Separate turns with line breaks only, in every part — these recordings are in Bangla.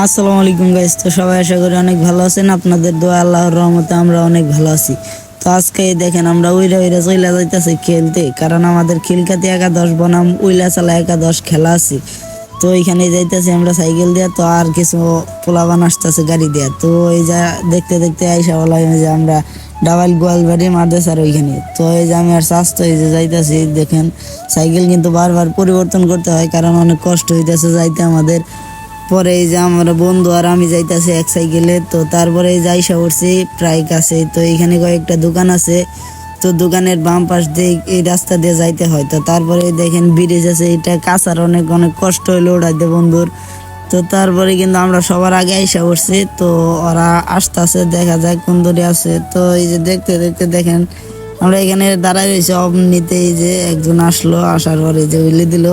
আসসালামু আলাইকুম গাইস তো সবাই আশা করি অনেক ভালো আছেন। আপনাদের দোয়া, আল্লাহর রহমতে আমরা অনেক ভালো আছি। তো আজকে দেখেন আমরা উইরা উইরা চইলা যাইতেছি খেলতে, কারণ আমাদের খিলকাতি একাদশ বনাম, উইলা চালা একাদশ খেলা আছে। তো এইখানে যাইতেছি আমরা সাইকেল দিয়া, তো আর কিছু পোলাবান আসতেছে গাড়ি দিয়া। তো এই যা দেখতে দেখতে আইসা বলা যে আমরা ডাবাইল গোয়ালবাড়ি মাদ্রাস আর ওইখানে। তো এই যে আমি আর স্বাস্থ্য এই যে যাইতেছি, দেখেন, সাইকেল কিন্তু বারবার পরিবর্তন করতে হয়, কারণ অনেক কষ্ট হইতেছে যাইতে আমাদের। পরে এই যে আমার বন্ধু আর আমি যাইতাছি এক সাইকেলে, তো তারপরে যাইসা উঠছি প্রায় কাছে। তো এইখানে কয়েকটা দোকান আছে, তো দোকানের বাম পাশ দিয়ে এই রাস্তা দিয়ে যাইতে হয়। তো তারপরে দেখেন ব্রিজ আছে, এটা কাঁচার অনেক অনেক কষ্ট হইল ওড়াইতে বন্ধুর। তো তারপরে কিন্তু আমরা সবার আগে আইসা উঠছি, তো ওরা আসতেছে, দেখা যায় কোন দূরে আছে। তো এই যে দেখতে দেখতে দেখেন, আমরা এখানে দাঁড়াই রয়েছি। অমনিতে এই যে একজন আসলো, আসার পরে যে উইলে দিল।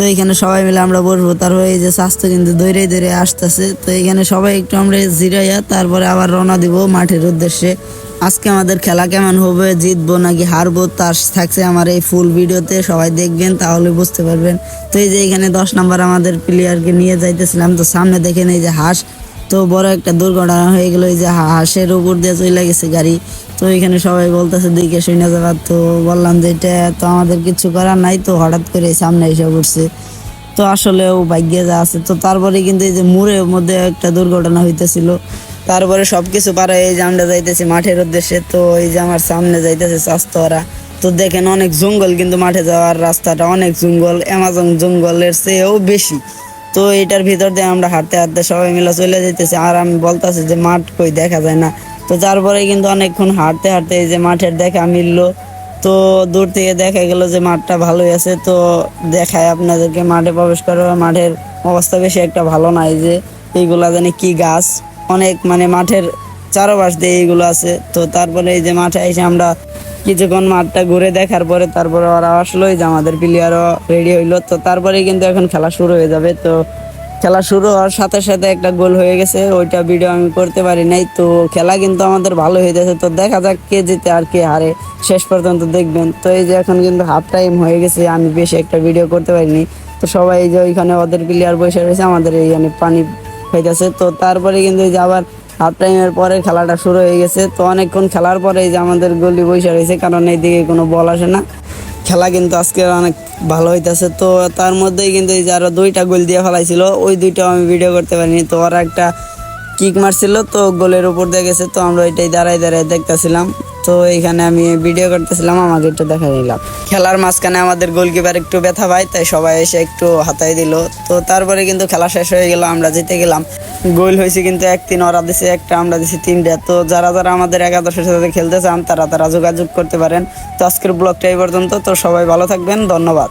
তো এখানে সবাই মিলে আমরা বসবো। তারপরে এই যে স্বাস্থ্য কিন্তু দৈরে দৈরে আসতেছে। তো এখানে সবাই একটু আমরা জিরাইয়া তারপরে আবার রওনা দিব মাঠের উদ্দেশ্যে। আজকে আমাদের খেলা কেমন হবে, জিতবো নাকি হারবো, তার থাকছে আমার এই ফুল ভিডিওতে। সবাই দেখবেন, তাহলে বুঝতে পারবেন। তো এই যে এখানে দশ নাম্বার আমাদের প্লেয়ারকে নিয়ে যাইতেছিলাম। তো সামনে দেখেন এই যে হাঁস তো বড় একটা দুর্ঘটনা হয়ে গেল, এই যে হাঁসের উপর দিয়ে চলে গেছে গাড়ি। তো এখানে সবাই বলতেছে দিকে শুনে যাবার তো বললাম যে, এটা তো আমাদের কিছু করার নাই। তো হঠাৎ করে সামনে এসে পড়ছে। তো আসলেও ভাগ্যে যা আছে। তো তারপরে কিন্তু এই যে মুড়ের মধ্যে একটা দুর্ঘটনা হইতেছিল। তারপরে সব কিছু পারে এই যে আমরা যাইতেছি মাঠের উদ্দেশ্যে। তো এই যে আমার সামনে যাইতেছে স্বাস্থ্য ওরা তো দেখেন অনেক জঙ্গল কিন্তু মাঠে যাওয়ার রাস্তাটা অনেক জঙ্গল। অ্যামাজন জঙ্গলের চেয়েও বেশি। তো এটার ভিতর দিয়ে আমরা হাঁটতে হাঁটতে সবাই মিলে চলে যেতেছি আর আমি বলতেছি যে মাঠ কই দেখা যায় না। তো তারপরে কিন্তু অনেকক্ষণ হাঁটতে হাঁটতে এই যে মাঠের দেখা মিললো। তো দূর থেকে দেখা গেল যে মাঠটা ভালোই আছে। তো দেখায় আপনাদেরকে মাঠে প্রবেশ করে মাঠের অবস্থা বেশি একটা ভালো নাই যে এইগুলা জানি কি গাছ। অনেক মানে মাঠের চারপাশ দিয়ে এইগুলো আছে। তো তারপরে এই যে মাঠে এসে আমরা কিছুক্ষণ মাঠটা ঘুরে দেখার পরে তারপরে ওরা আসলো যে আমাদের প্লেয়ারও রেডি হইল। তো তারপরে কিন্তু এখন খেলা শুরু হয়ে যাবে। তো খেলা শুরু হওয়ার সাথে সাথে একটা গোল হয়ে গেছে। ওইটা ভিডিও আমি করতে পারি নাই। তো খেলা কিন্তু আমাদের ভালো হয়ে গেছে তো দেখা যাক কে জিতে আর কে হারে। শেষ পর্যন্ত দেখবেন। তো এই যে এখন কিন্তু হাফ টাইম হয়ে গেছে। আমি বেশি একটা ভিডিও করতে পারিনি। তো সবাই যে ওইখানে ওদের প্লেয়ার বসে রয়েছে। আমাদের এইখানে পানি হইতেছে তো তারপরে কিন্তু এই যে আবার হাফ টাইমের পরে খেলাটা শুরু হয়ে গেছে। তো অনেকক্ষণ খেলার পরে যে আমাদের গলি বৈশা রয়েছে, কারণ এইদিকে কোনো বল আসে না। খেলা কিন্তু আজকে অনেক ভালো হইতেছে। তো তার মধ্যেই কিন্তু এই যে আরও দুইটা গোল দিয়ে ফেলাইছিল। ওই দুইটাও আমি ভিডিও করতে পারিনি। তো ওরা একটা কিক মারছিল, তো গোলের উপর দিয়ে গেছে। তো আমরা ওইটাই দাঁড়াই দাঁড়াই দেখতেছিলাম। তো এখানে আমি ভিডিও করতেছিলাম, আমাকে একটু দেখা নিলাম। খেলার মাঝখানে আমাদের গোলকিপার একটু ব্যথা পায়, তাই সবাই এসে একটু হাতাই দিল। তো তারপরে কিন্তু খেলা শেষ হয়ে গেল, আমরা জিতে গেলাম। গোল হয়েছে কিন্তু এক তিন ওরা দিছে একটা, আমরা দিছি তিনটা। তো যারা যারা আমাদের একাদশের সাথে খেলতে চান, তারা তারা যোগাযোগ করতে পারেন। তো আজকের ব্লগটা এই পর্যন্ত, তো সবাই ভালো থাকবেন, ধন্যবাদ।